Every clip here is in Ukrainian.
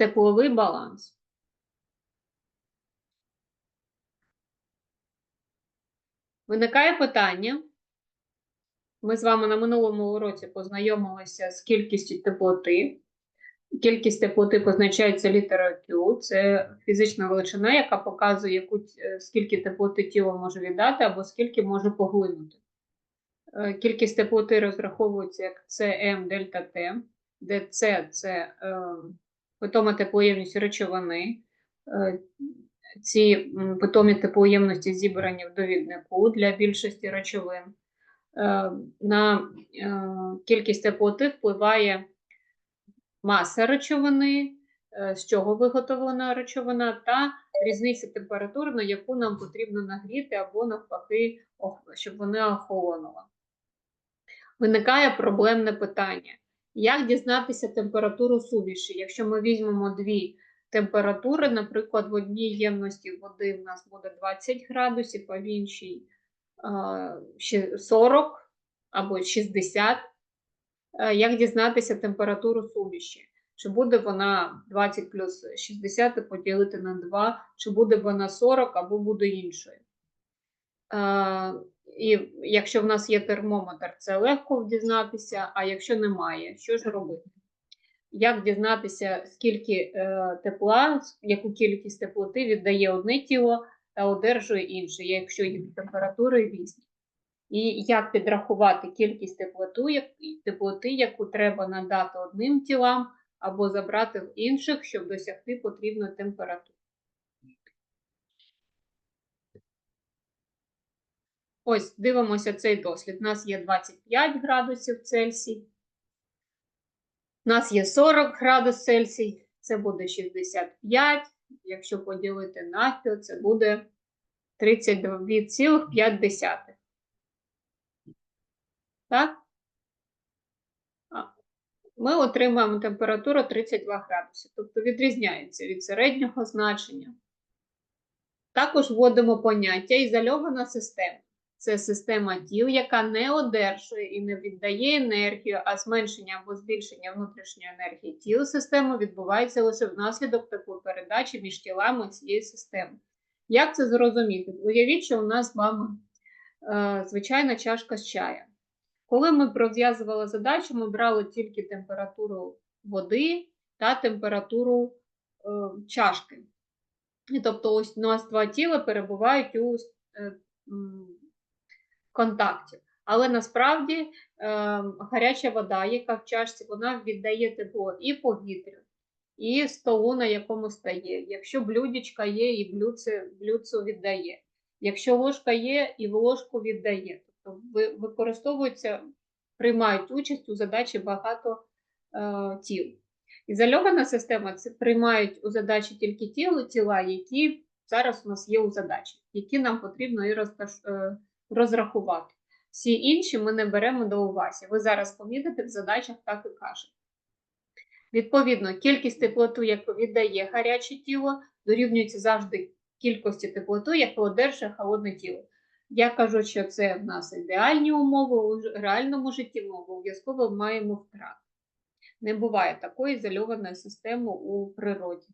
тепловий баланс. Виникає питання. Ми з вами на минулому уроці познайомилися з кількістю теплоти. Кількість теплоти позначається літерою Q. Це фізична величина, яка показує, яку, е, скільки теплоти тіло може віддати або скільки може поглинути. Е, Кількість теплоти розраховується як Cm дельта T, де C – це е, питома теплоємність речовини. Е, ці питомі теплоємності зібрані в довіднику для більшості речовин. Е, На е, кількість теплоти впливає маса речовини, з чого виготовлена речовина, та різниця температур, на яку нам потрібно нагріти або навпаки, щоб вона охолонула. Виникає проблемне питання. Як дізнатися температуру суміші? Якщо ми візьмемо дві температури, наприклад, в одній ємності води в нас буде 20 градусів, а в іншій 40 або 60. Е, Як дізнатися температуру суміші? Чи буде вона 20 плюс 60 поділити на 2, чи буде вона 40 або буде іншою? І якщо в нас є термометр, це легко дізнатися, а якщо немає, що ж робити? Як дізнатися, скільки е, тепла, яку кількість теплоти віддає одне тіло та одержує інше, якщо їх температури різні? І як підрахувати кількість теплоту, теплоти, яку треба надати одним тілам або забрати в інших, щоб досягти потрібної температури? Ось дивимося цей дослід. У нас є 25 градусів Цельсій. У нас є 40 градусів Цельсій, це буде 65. Якщо поділити навпіл, це буде 32,5. Так? Ми отримаємо температуру 32 градуси, тобто відрізняється від середнього значення. Також вводимо поняття ізольована система. Це система тіл, яка не одержує і не віддає енергію, а зменшення або збільшення внутрішньої енергії тіл системи відбувається лише внаслідок теплопередачі між тілами цієї системи. Як це зрозуміти? Уявіть, що у нас з вами е, звичайна чашка з чаєм. Коли ми розв'язували задачу, ми брали тільки температуру води та температуру е, чашки. І тобто, ось у нас два тіла перебувають у е, м, контакті. Але насправді е, гаряча вода, яка в чашці, вона віддає тепло і повітрю, і столу, на якому стає. Якщо блюдечка є, і блюдце, блюдцю віддає. Якщо ложка є, і в ложку віддає. Тобто використовуються, приймають участь у задачі багато е, тіл. Ізольована система це приймають у задачі тільки тіло, тіла, які зараз у нас є у задачі, які нам потрібно і розташ, е, розрахувати. Всі інші ми не беремо до уваги. Ви зараз помітите в задачах так і кажуть. Відповідно, кількість теплоту, яку віддає гаряче тіло, дорівнюється завжди кількості теплоту, яку одержує холодне тіло. Я кажу, що це в нас ідеальні умови, у реальному житті ми обов'язково маємо втрати. Не буває такої ізольованої системи у природі.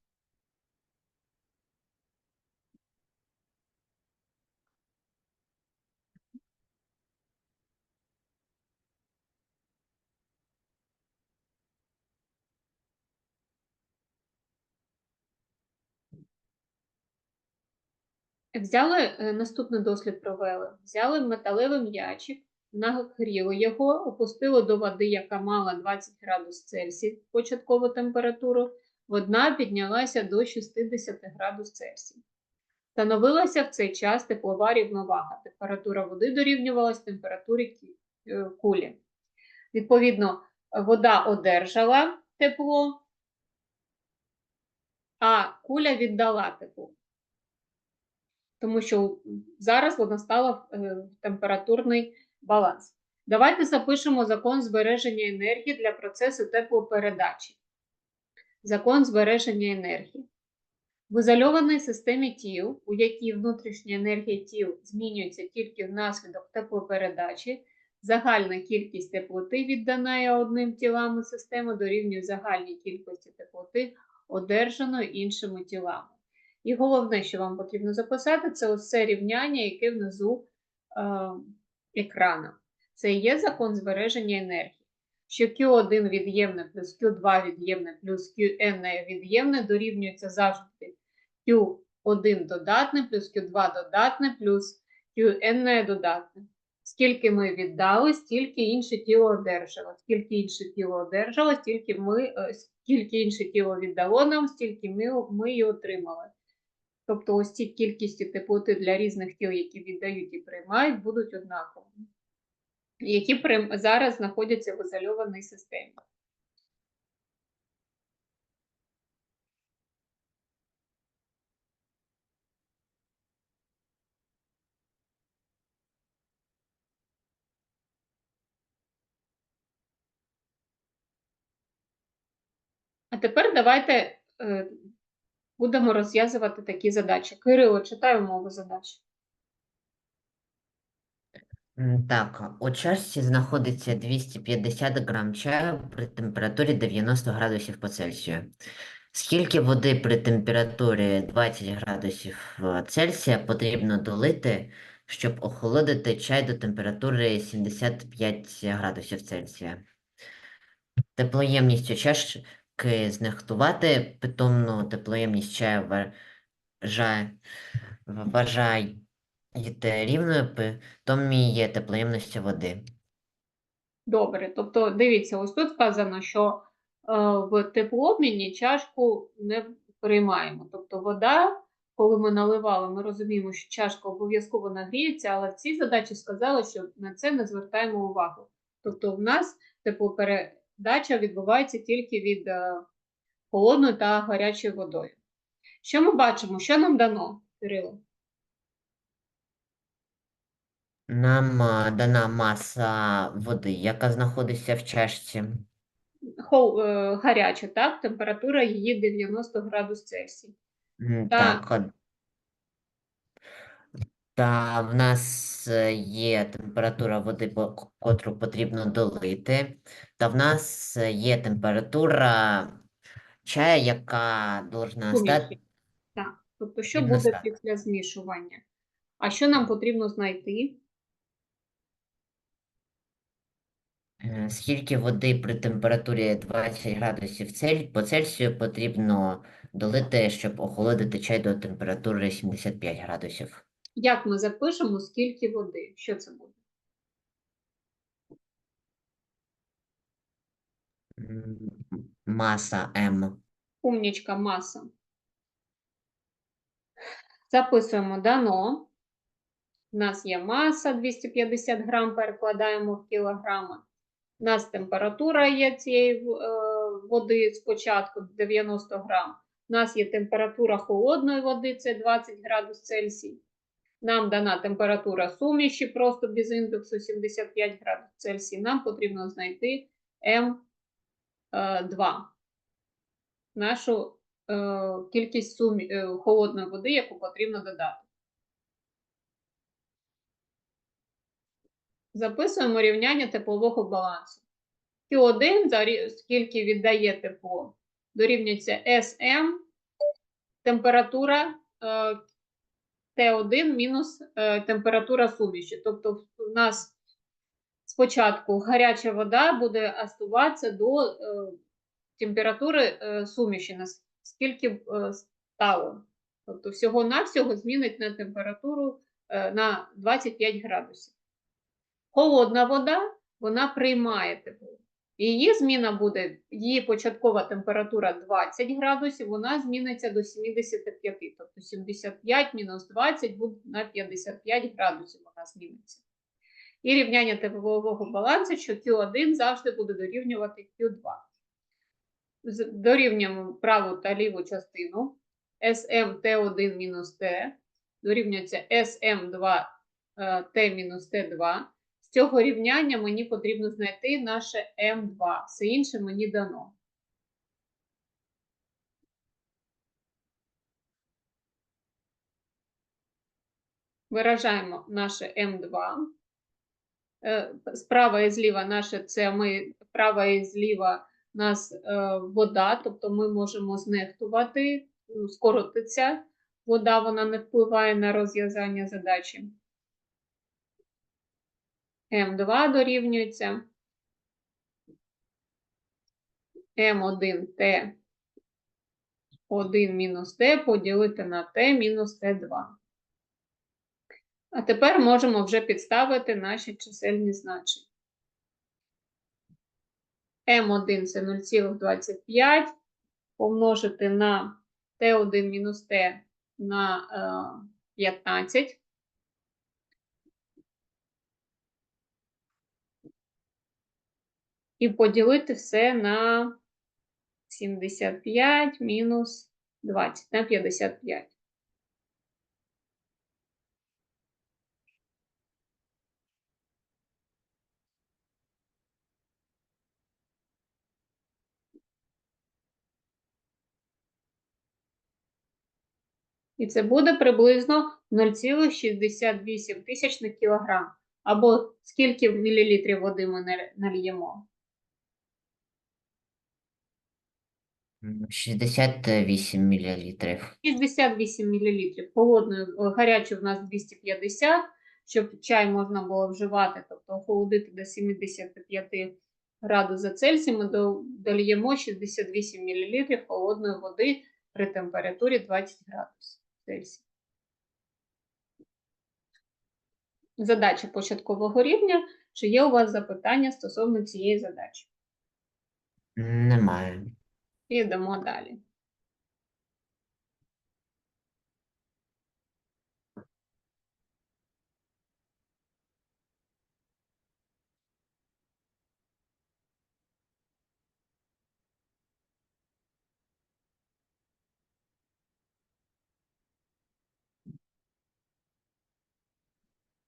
Взяли е, наступний дослід провели. Взяли металевий м'ячик, нагріли його, опустили до води, яка мала 20 градусів Цельсія початкову температуру. Вода піднялася до 60 градусів Цельсія. Становилася в цей час теплова рівновага. Температура води дорівнювалась температурі е, кулі. Відповідно, вода одержала тепло, а куля віддала тепло тому що зараз вона стала е, температурний баланс. Давайте запишемо закон збереження енергії для процесу теплопередачі. Закон збереження енергії. В ізольованій системі тіл, у якій внутрішня енергія тіл змінюється тільки внаслідок теплопередачі, загальна кількість теплоти, віддана одним тілам і системи, дорівнює загальній кількості теплоти, одержано іншими тілами. І головне, що вам потрібно записати, це це рівняння, яке внизу е, екрана. Це є закон збереження енергії. Що Q1 від'ємне плюс Q2 від'ємне плюс Qn від'ємне дорівнюється завжди Q1 додатне плюс Q2 додатне плюс Qn додатне. Скільки ми віддали, стільки інше тіло одержало. Скільки інше тіло одержало, стільки ми, е, скільки інше тіло віддало нам, стільки ми, ми і отримали. Тобто ось ці кількості теплоти для різних тіл, які віддають і приймають, будуть однаковими, які прим- зараз знаходяться в ізольованій системі. А тепер давайте е, будемо розв'язувати такі задачі. Кирило, читай умови задач. Так, у чашці знаходиться 250 грам чаю при температурі 90 градусів по Цельсію. Скільки води при температурі 20 градусів е, Цельсія потрібно долити, щоб охолодити чай до температури 75 градусів Цельсія? Теплоємність у чашки знехтувати, питомну теплоємність чаю вважає, рівною питомій є теплоємності води. Добре, тобто дивіться, ось тут сказано, що е, в теплообміні чашку не приймаємо. Тобто вода, коли ми наливали, ми розуміємо, що чашка обов'язково нагріється, але в цій задачі сказали, що на це не звертаємо увагу. Тобто в нас теплопередача відбувається тільки від е, холодною та гарячою водою. Що ми бачимо? Що нам дано, Кирило? Нам а, дана маса води, яка знаходиться в чашці. Хол, е, гаряча, так? Температура її 90 градус Цельсія. М, Так. Так. Та в нас е, є температура води, по- котру потрібно долити. Та в нас е, є температура чаю, яка должна Суміші. стати. Так, тобто, що Потрібно буде стати. після змішування? А що нам потрібно знайти? Е, Скільки води при температурі 20 градусів Цель... по Цельсію потрібно долити, щоб охолодити чай до температури 75 градусів? Як ми запишемо, скільки води? Що це буде? Маса М. Умнічка, маса. Записуємо дано. У нас є маса 250 грам, перекладаємо в кілограми. У нас температура є цієї е, води спочатку 90 грам. У нас є температура холодної води, це 20 градус Цельсій. Нам дана температура суміші просто без індексу 75 градусів Цельсій. Нам потрібно знайти М2. Нашу е, кількість сумі, е, холодної води, яку потрібно додати. Записуємо рівняння теплового балансу. Q1, за скільки віддає тепло, дорівнюється SM, температура е, Т1 мінус е, температура суміші. Тобто в нас спочатку гаряча вода буде остуватися до е, температури е, суміші, наскільки стало. Тобто всього-навсього змінить на температуру на 25 градусів. Холодна вода, вона приймає тепло. Її зміна буде, її початкова температура 20 градусів, вона зміниться до 75. Тобто 75 мінус 20 буде на 55 градусів вона зміниться. І рівняння теплового балансу, що Q1 завжди буде дорівнювати Q2. Дорівнюємо праву та ліву частину. SM T1 мінус T дорівнюється SM2 T мінус T2. З цього рівняння мені потрібно знайти наше М2. Все інше мені дано. Виражаємо наше М2. Е, Справа і зліва наше це ми, справа і зліва нас е, вода, тобто ми можемо знехтувати, ну, скоротиться вода, вона не впливає на розв'язання задачі. М2 дорівнюється М1Т 1 мінус Т поділити на Т мінус Т2. А тепер можемо вже підставити наші чисельні значення. М1 це 0,25 помножити на Т1 мінус Т на е, 15. І поділити все на 75 мінус 20 на 55. І це буде приблизно 0,68 тисячних кілограм. Або скільки мілілітрів води ми нальємо? 68 мілілітрів. 68 мл. Холодною, о, гарячою в нас 250, щоб чай можна було вживати, тобто охолодити до 75 градусів за Цельсієм, ми дольємо 68 мл холодної води при температурі 20 градусів Цельсія. Задача початкового рівня. Чи є у вас запитання стосовно цієї задачі? Немає. Йдемо далі.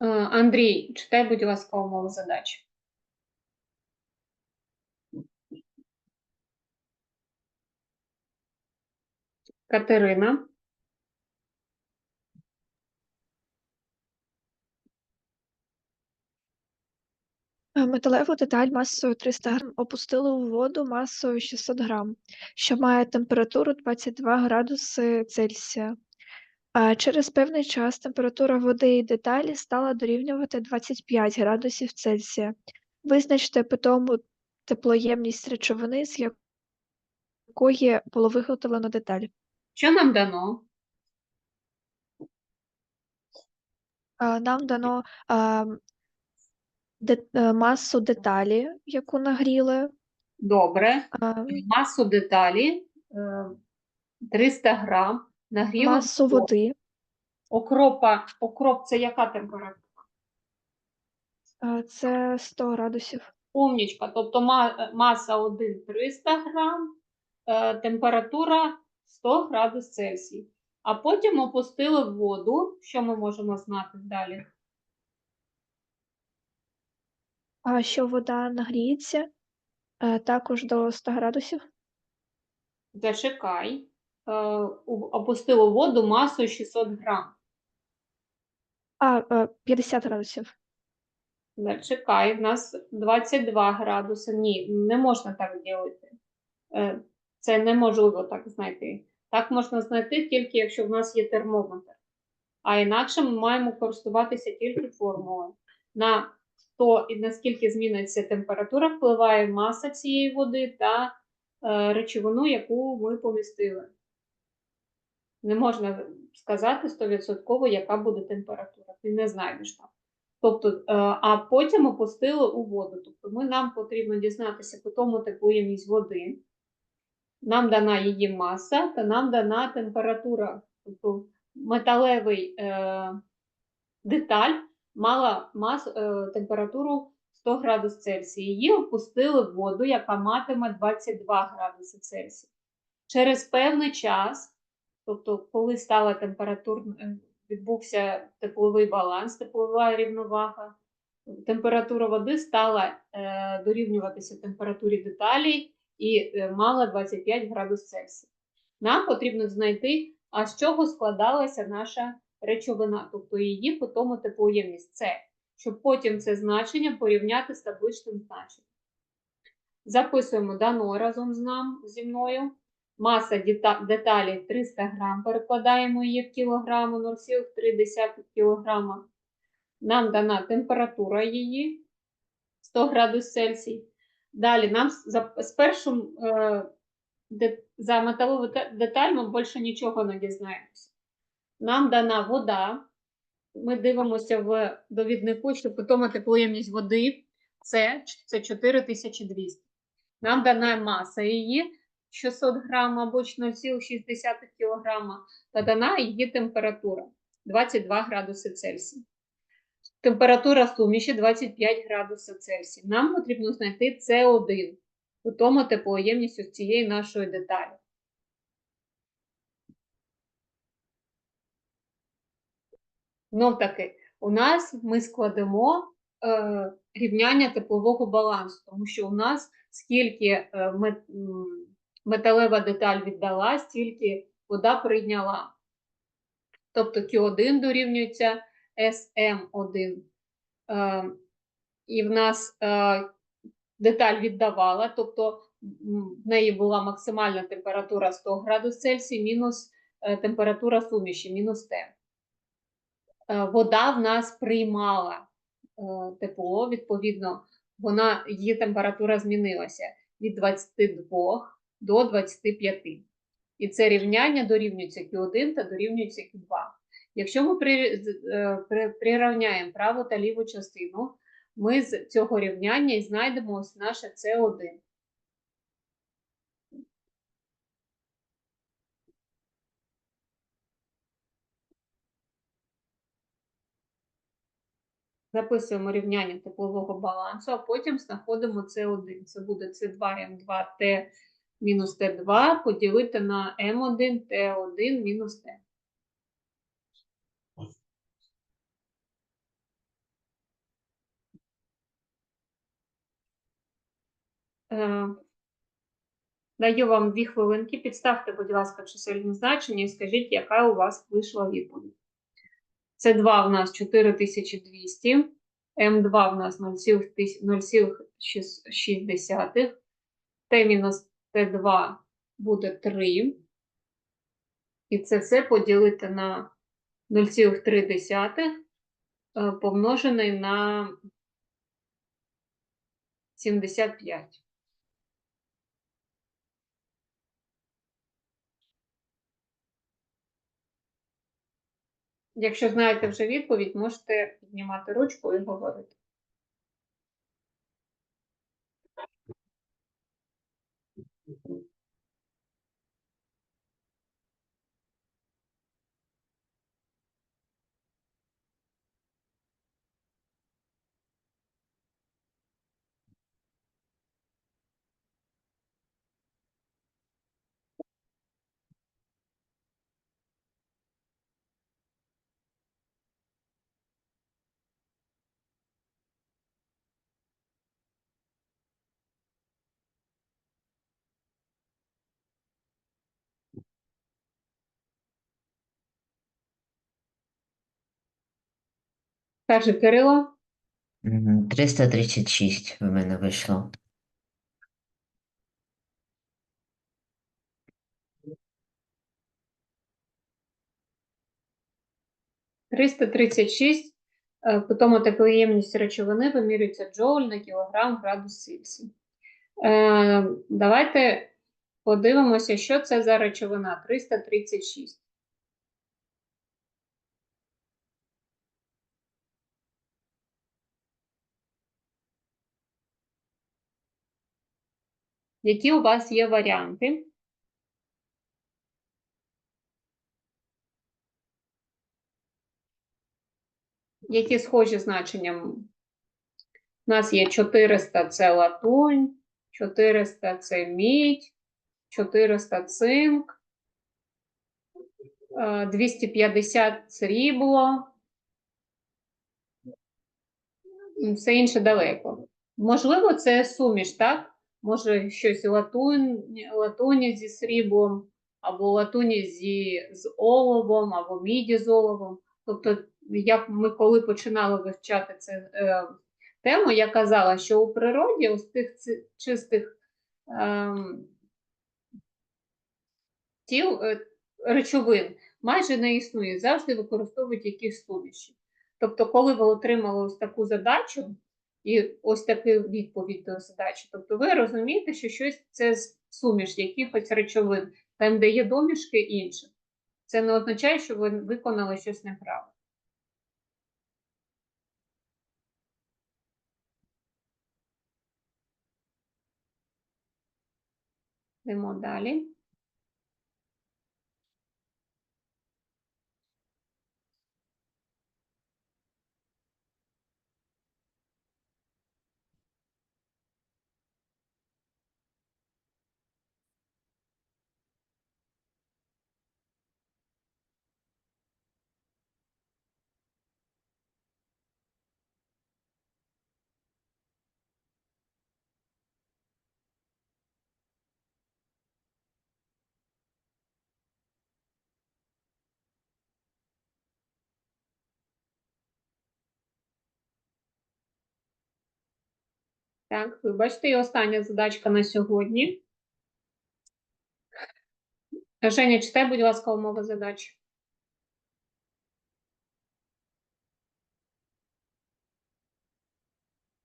Е, Андрій, читай, будь ласка, умови задачі. Катерина. Е, Металеву деталь масою 300 грам опустили у воду масою 600 грам, що має температуру 22 градуси Цельсія. А Через певний час температура води і деталі стала дорівнювати 25 градусів Цельсія. Визначте питому теплоємність речовини, з якої було виготовлено деталь. Що нам дано? Нам дано а, де- е, масу деталі, яку нагріли. Добре. а, Масу деталі е, 300 грам. Нагріли масу воду. води. Окропа. Окроп це яка температура? Це 100 градусів. Умнічка. Тобто маса 1 300 грам, е, температура 100 градус Цельсій. А потім опустили в воду. Що ми можемо знати далі? А що вода нагріється е, також до 100 градусів. Зачекай. Е, опустили в воду масою 600 грам. А, е, 50 градусів. Зачекай, в нас 22 градуси. Ні, не можна так робити. Це неможливо так знайти. Так можна знайти тільки якщо в нас є термометр. А інакше ми маємо користуватися тільки формулою. На то і наскільки зміниться температура, впливає маса цієї води та е, речовину, яку ми помістили. Не можна сказати 100% яка буде температура. Ти не знайдеш там. Тобто, е, а потім опустили у воду. Тобто, ми, нам потрібно дізнатися по тому теплоємність води. Нам дана її маса та нам дана температура. Тобто металевий е, деталь мала мас, е, температуру 100 градусів Цельсія. Її опустили в воду, яка матиме 22 градуси Цельсія. Через певний час, тобто, коли стала температурна, е, відбувся тепловий баланс, теплова рівновага, температура води стала е, дорівнюватися температурі деталей і е, мала 25 градусів Цельсія. Нам потрібно знайти, а з чого складалася наша речовина, тобто її питому теплоємність С, щоб потім це значення порівняти з табличним значенням. Записуємо дано разом з нам зі мною. Маса деталі 300 грам. Перекладаємо її в кілограми 0,3 кілограма. Нам дана температура її 100 градус Цельсій. Далі нам за, з першим е, за металову деталь ми більше нічого не дізнаємося. Нам дана вода. Ми дивимося в довіднику, що питома теплоємність води це, це 4200. Нам дана маса її 600 грам або 0,6 кг, та дана її температура 22 градуси Цельсія. Температура суміші 25 градусів Цельсія. Нам потрібно знайти С1, питому теплоємність ось цієї нашої деталі. Знов таки, у нас ми складемо е, рівняння теплового балансу, тому що у нас скільки е, мет- металева деталь віддала, стільки вода прийняла. Тобто Q1 дорівнюється SM1. Е, і в нас е, деталь віддавала, тобто в неї була максимальна температура 100 градус Цельсія мінус е, температура суміші, мінус Т. Вода в нас приймала тепло, відповідно, вона, її температура змінилася від 22 до 25. І це рівняння дорівнюється Q1 та дорівнюється Q2. Якщо ми при, е, при, прирівняємо праву та ліву частину, ми з цього рівняння і знайдемо ось наше С1. Записуємо рівняння теплового балансу, а потім знаходимо С1. Це буде С2М2Т мінус Т2 поділити на М1 Т1 мінус Т. Даю вам дві хвилинки. Підставте, будь ласка, чисельні значення і скажіть, яка у вас вийшла відповідь. Це 2 в нас 4200, М2 в нас 0,6, Т мінус Т2 буде 3. І це все поділити на 0,3 е, помножений на 75. Якщо знаєте вже відповідь, можете піднімати ручку і говорити. Каже Кирило. 336 в мене вийшло. – 336. е, Питома теплоємність речовини вимірюється джоуль на кілограм градус Цельсія. Е, Давайте подивимося, що це за речовина 336. Які у вас є варіанти? Які схожі значення? У нас є 400 це латунь, 400 це мідь, 400 цинк, е, 250 срібло. Все інше далеко. Можливо, це суміш, так? Може, щось латунь, латуні зі сріблом, або латуні зі, з оловом, або міді з оловом. Тобто, я, ми коли починали вивчати цю е, тему, я казала, що у природі ось тих чистих ем, тіл е, речовин майже не існує, завжди використовують якісь суміші. Тобто, коли ви отримали ось таку задачу і ось таку відповідь до задачі, тобто ви розумієте, що щось це суміш якихось речовин, там, де є домішки інших. Це не означає, що ви виконали щось неправильно. Йдемо далі. Так, вибачте, і остання задачка на сьогодні. Женя, читай, будь ласка, умови задачі.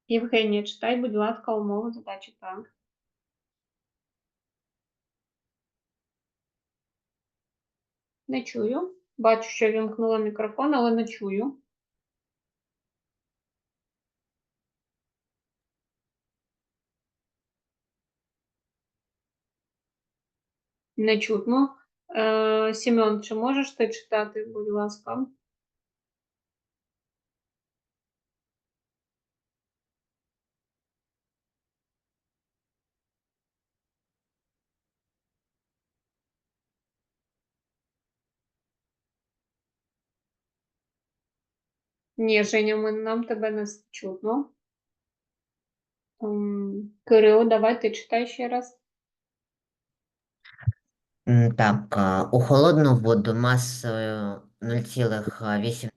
Євгенія, читай, будь ласка, умови задачі. Так. Не чую. Бачу, що вімкнула мікрофон, але не чую. Не чутно. Е, Сімон, чи можеш ти читати, будь ласка? Ні, Женя, ми, нам тебе не чутно. М, Кирило, давай ти читай ще раз. Так, у холодну воду масою 0,8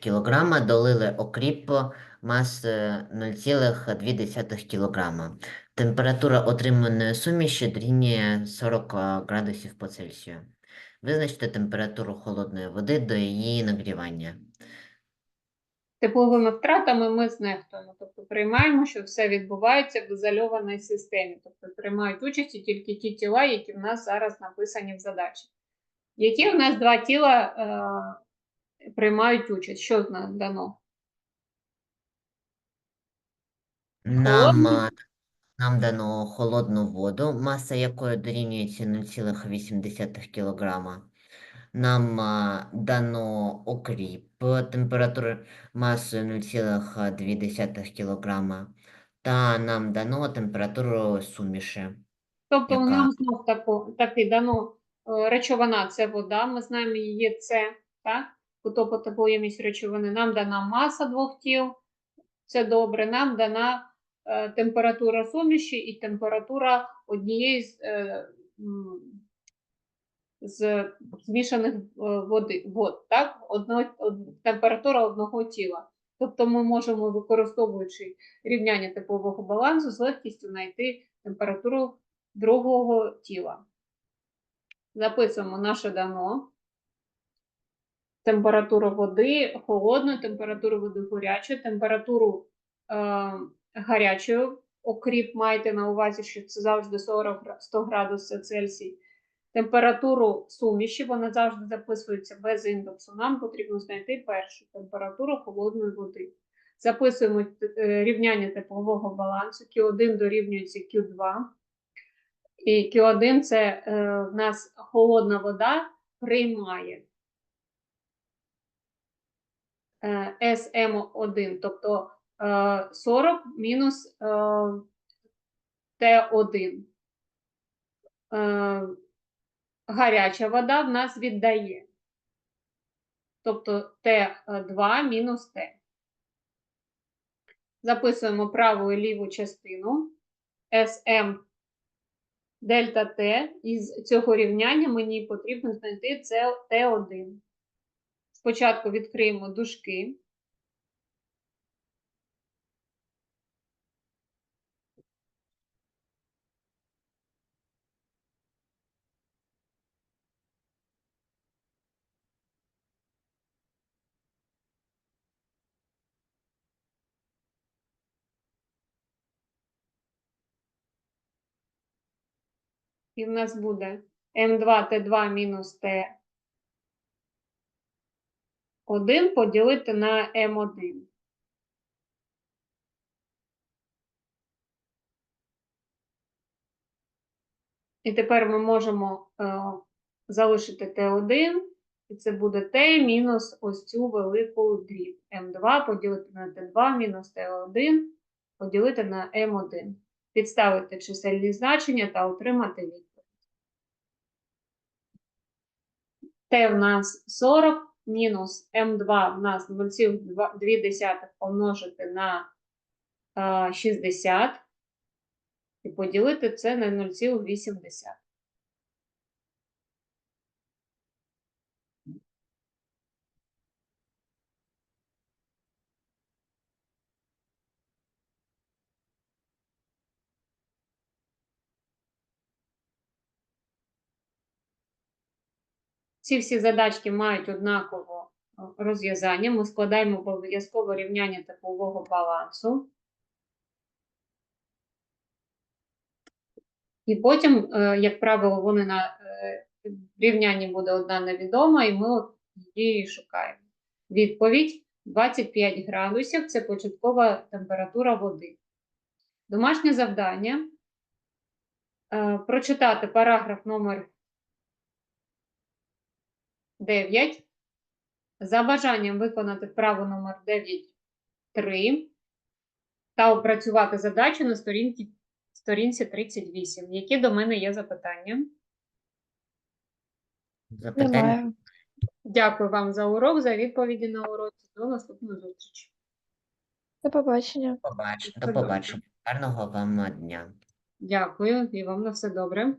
кг долили окріп масою 0,2 кг. Температура отриманої суміші дорівнює 40 градусів по Цельсію. Визначте температуру холодної води до її нагрівання. Тепловими втратами ми знехтуємо, тобто приймаємо, що все відбувається в ізольованій системі, тобто приймають участь тільки ті тіла, які в нас зараз написані в задачі. Які в нас два тіла е, приймають участь? Що в нас дано? Нам, а, нам дано холодну воду, маса якої дорівнюється 0,8 кг. Нам дано окріп, температура масою 0,2 кг. Та нам дано температуру суміші. Тобто Яка? нам знов тако, таки дано е, речовина це вода, ми знаємо її це, так? Потопотеплоємність речовини. Нам дана маса двох тіл, це добре. Нам дана е, температура суміші і температура однієї з, е, з змішаних е, води, вод, так? Одно, од- температура одного тіла. Тобто ми можемо, використовуючи рівняння теплового балансу, з легкістю знайти температуру другого тіла. Записуємо наше дано. Температуру води холодну, температуру води гарячу, температуру е, гарячою. Окріп майте на увазі, що це завжди 40 100 градусів Цельсій. Температуру суміші, вона завжди записується без індексу. Нам потрібно знайти першу температуру холодної води. Записуємо е, рівняння теплового балансу. Q1 дорівнюється Q2. І Q1 це е, в нас холодна вода приймає е, SM1, тобто е, 40 мінус е, Т1. Гаряча вода в нас віддає. Тобто Т2 мінус Т. Записуємо праву і ліву частину. SM дельта Т. Із цього рівняння мені потрібно знайти це Т1. Спочатку відкриємо дужки. І в нас буде М2Т2 мінус Т1 поділити на М1. І тепер ми можемо е, залишити Т1, і це буде Т мінус ось цю велику дріб. М2 поділити на Т2 мінус Т1 поділити на М1. Підставити чисельні значення та отримати відповідь. Т в нас 40 мінус М2 в нас 0,2 помножити на е, 60 і поділити це на 0,8. Ці всі задачки мають однаково е, розв'язання. Ми складаємо обов'язково рівняння теплового балансу. І потім, е, як правило, вони на е, рівнянні буде одна невідома, і ми її шукаємо. Відповідь 25 градусів це початкова температура води. Домашнє завдання прочитати параграф номер 9. За бажанням виконати вправу номер 9.3 та опрацювати задачу на сторінці, сторінці 38. Які до мене є запитання? Запитання? Дякую вам за урок, за відповіді на уроці. До наступної зустрічі. До побачення. Побач- До побачення. Гарного вам дня. Дякую і вам на все добре.